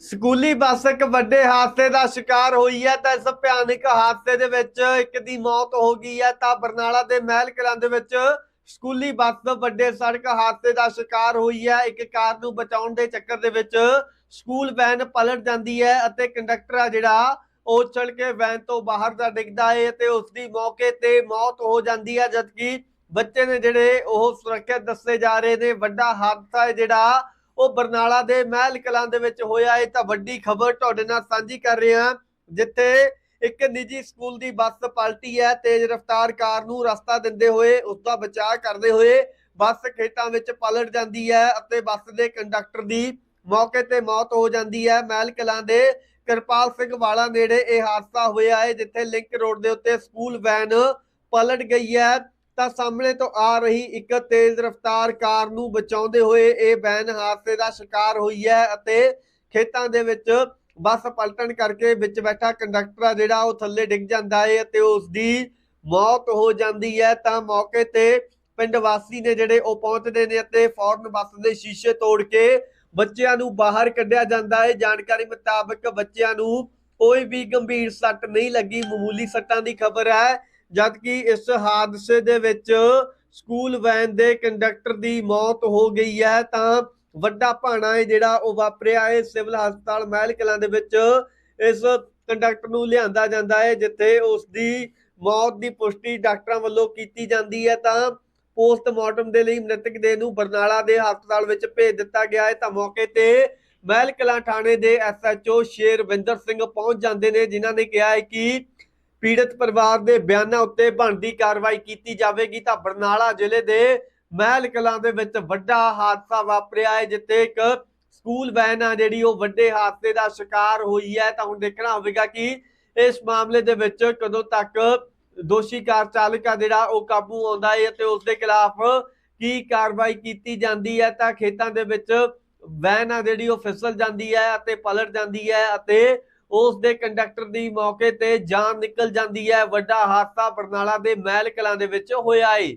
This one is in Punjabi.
ਸਕੂਲੀ ਬੱਸ ਇੱਕ ਵੱਡੇ ਹਾਦਸੇ ਦਾ ਸ਼ਿਕਾਰ ਹੋਈ ਹੈ ਤਾਂ ਇਸ ਭਿਆਨਕ ਹਾਦਸੇ ਦੇ ਵਿੱਚ ਇੱਕ ਦੀ ਮੌਤ ਹੋ ਗਈ ਹੈ ਤਾਂ ਬਰਨਾਲਾ ਦੇ ਮਹਿਲ ਕਲਾਂ ਦੇ ਵਿੱਚ ਸਕੂਲੀ ਬੱਸ ਵੱਡੇ ਸੜਕ ਹਾਦਸੇ ਦਾ ਸ਼ਿਕਾਰ ਹੋਈ ਹੈ। ਇੱਕ ਕਾਰ ਨੂੰ ਬਚਾਉਣ ਦੇ ਚੱਕਰ ਦੇ ਵਿੱਚ ਸਕੂਲ ਵੈਨ ਪਲਟ ਜਾਂਦੀ ਹੈ ਅਤੇ ਕੰਡਕਟਰ ਆ ਜਿਹੜਾ, ਉਹ ਚੜ ਕੇ ਵੈਨ ਤੋਂ ਬਾਹਰ ਦਾ ਡਿੱਗਦਾ ਹੈ ਤੇ ਉਸ ਦੀ ਮੌਕੇ ਤੇ ਮੌਤ ਹੋ ਜਾਂਦੀ ਹੈ ਜਦਕਿ ਬੱਚੇ ਨੇ ਜਿਹੜੇ ਉਹ ਸੁਰੱਖਿਅਤ ਦੱਸੇ ਜਾ ਰਹੇ ਨੇ। ਵੱਡਾ ਹਾਦਸਾ ਹੈ ਜਿਹੜਾ ਉਹ ਬਰਨਾਲਾ ਦੇ ਮਹਿਲ ਕਲਾਂ ਦੇ ਵਿੱਚ ਹੋਇਆ ਇਹ ਤਾਂ ਵੱਡੀ ਖਬਰ ਤੁਹਾਡੇ ਨਾਲ ਸਾਂਝੀ ਕਰ ਰਹੇ ਹਾਂ, ਜਿੱਥੇ ਇੱਕ ਨਿੱਜੀ ਸਕੂਲ ਦੀ ਬੱਸ ਪਲਟੀ ਹੈ, ਤੇਜ਼ ਰਫ਼ਤਾਰ ਕਾਰ ਨੂੰ ਰਸਤਾ ਦਿੰਦੇ ਹੋਏ ਉਸ ਦਾ ਬਚਾਅ ਕਰਦੇ ਹੋਏ ਬੱਸ ਖੇਤਾਂ ਵਿੱਚ ਪਲਟ ਜਾਂਦੀ ਹੈ ਅਤੇ ਬੱਸ ਦੇ ਕੰਡਕਟਰ ਦੀ ਮੌਕੇ ਤੇ ਮੌਤ ਹੋ ਜਾਂਦੀ ਹੈ। ਮਹਿਲ ਕਲਾਂ ਦੇ ਕਿਰਪਾਲ ਸਿੰਘ ਵਾਲਾ ਨੇੜੇ ਇਹ ਹਾਦਸਾ ਹੋਇਆ ਹੈ, ਜਿੱਥੇ ਲਿੰਕ ਰੋਡ ਦੇ ਉੱਤੇ ਸਕੂਲ ਵੈਨ ਪਲਟ ਗਈ ਹੈ। ਤਾਂ ਸਾਹਮਣੇ ਤੋਂ ਆ ਰਹੀ ਇੱਕ ਤੇਜ਼ ਰਫ਼ਤਾਰ ਕਾਰ ਨੂੰ ਬਚਾਉਂਦੇ ਹੋਏ ਇਹ ਵੈਨ ਹਾਦਸੇ ਦਾ ਸ਼ਿਕਾਰ ਹੋਈ ਹੈ ਅਤੇ ਖੇਤਾਂ ਦੇ ਵਿੱਚ ਬੱਸ ਪਲਟਣ ਕਰਕੇ ਵਿੱਚ ਬੈਠਾ ਕੰਡਕਟਰ ਆ ਜਿਹੜਾ ਉਹ ਥੱਲੇ ਡਿੱਗ ਜਾਂਦਾ ਹੈ ਅਤੇ ਉਸ ਦੀ ਮੌਤ ਹੋ ਜਾਂਦੀ ਹੈ। ਤਾਂ ਮੌਕੇ ਤੇ ਪਿੰਡ ਵਾਸੀ ਨੇ ਜਿਹੜੇ ਉਹ ਪਹੁੰਚਦੇ ਨੇ ਅਤੇ ਫੌਰਨ ਬੱਸ ਦੇ ਸ਼ੀਸ਼ੇ ਤੋੜ ਕੇ ਬੱਚਿਆਂ ਨੂੰ ਬਾਹਰ ਕੱਢਿਆ ਜਾਂਦਾ ਹੈ ਜਾਣਕਾਰੀ ਮੁਤਾਬਕ ਬੱਚਿਆਂ ਨੂੰ ਕੋਈ ਵੀ ਗੰਭੀਰ ਸੱਟ ਨਹੀਂ ਲੱਗੀ। ਮਾਮੂਲੀ ਸੱਟਾਂ ਦੀ ਖਬਰ ਹੈ ਜਦਕਿ ਇਸ ਹਾਦਸੇ ਦੇ ਵਿੱਚ ਸਕੂਲ ਵੈਨ ਦੇ ਕੰਡਕਟਰ ਦੀ ਮੌਤ ਹੋ ਗਈ ਹੈ, ਤਾਂ ਵੱਡਾ ਭਾਣਾ ਹੈ ਜਿਹੜਾ ਉਹ ਵਾਪਰਿਆ ਹੈ। ਸਿਵਲ ਹਸਪਤਾਲ ਮਹਿਲ ਕਲਾਂ ਦੇ ਵਿੱਚ ਇਸ ਕੰਡਕਟਰ ਨੂੰ ਲਿਆਂਦਾ ਜਾਂਦਾ ਹੈ, ਜਿੱਥੇ ਉਸ ਦੀ ਮੌਤ ਦੀ ਪੁਸ਼ਟੀ ਡਾਕਟਰਾਂ ਵੱਲੋਂ ਕੀਤੀ ਜਾਂਦੀ ਹੈ। ਤਾਂ ਪੋਸਟਮਾਰਟਮ ਦੇ ਲਈ ਮ੍ਰਿਤਕ ਦੇਹ ਨੂੰ ਬਰਨਾਲਾ ਦੇ ਹਸਪਤਾਲ ਵਿੱਚ ਭੇਜ ਦਿੱਤਾ ਗਿਆ ਹੈ। ਤਾਂ ਮੌਕੇ ਤੇ ਮਹਿਲ ਕਲਾਂ ਥਾਣੇ ਦੇ ਐਸਐਚਓ ਸ਼ੇਰਵਿੰਦਰ ਸਿੰਘ ਪਹੁੰਚ ਜਾਂਦੇ ਨੇ, ਜਿਨ੍ਹਾਂ ਨੇ ਕਿਹਾ ਹੈ ਕਿ ਪੀੜਤ ਪਰਿਵਾਰ ਦੇ ਬਿਆਨਾਂ ਉੱਤੇ ਬਣਦੀ ਕਾਰਵਾਈ ਕੀਤੀ ਜਾਵੇਗੀ ਤਾਂ ਬਰਨਾਲਾ ਜ਼ਿਲ੍ਹੇ ਦੇ ਮਹਿਲ ਕਲਾਂ ਦੇ ਵਿੱਚ ਵੱਡਾ ਹਾਦਸਾ ਵਾਪਰਿਆ ਹੈ, ਜਿੱਥੇ ਇੱਕ ਸਕੂਲ ਵੈਨ ਆ ਜਿਹੜੀ ਉਹ ਵੱਡੇ ਹਾਦਸੇ ਦਾ ਸ਼ਿਕਾਰ ਹੋਈ ਹੈ। ਤਾਂ ਹੁਣ ਦੇਖਣਾ ਹੋਵੇਗਾ ਕਿ ਇਸ ਮਾਮਲੇ ਦੇ ਵਿੱਚ ਕਦੋਂ ਤੱਕ ਦੋਸ਼ੀ ਕਾਰ ਚਾਲਕ ਆ ਜਿਹੜਾ ਉਹ ਕਾਬੂ ਆਉਂਦਾ ਹੈ ਤੇ ਉਸ ਦੇ ਖਿਲਾਫ ਕੀ ਕਾਰਵਾਈ ਕੀਤੀ ਜਾਂਦੀ ਹੈ। ਤਾਂ ਖੇਤਾਂ ਦੇ ਵਿੱਚ ਵੈਨ ਆ ਜਿਹੜੀ ਉਹ ਫਿਸਲ ਜਾਂਦੀ ਹੈ ਅਤੇ ਪਲਟ ਜਾਂਦੀ ਹੈ ਅਤੇ ਉਸ ਦੇ ਕੰਡਕਟਰ ਦੀ ਮੌਕੇ ਤੇ ਜਾਨ ਨਿਕਲ ਜਾਂਦੀ ਹੈ। ਵੱਡਾ ਹਾਦਸਾ ਬਰਨਾਲਾ ਦੇ ਮਹਿਲ ਕਲਾਂ ਦੇ ਵਿੱਚ ਹੋਇਆ ਏ।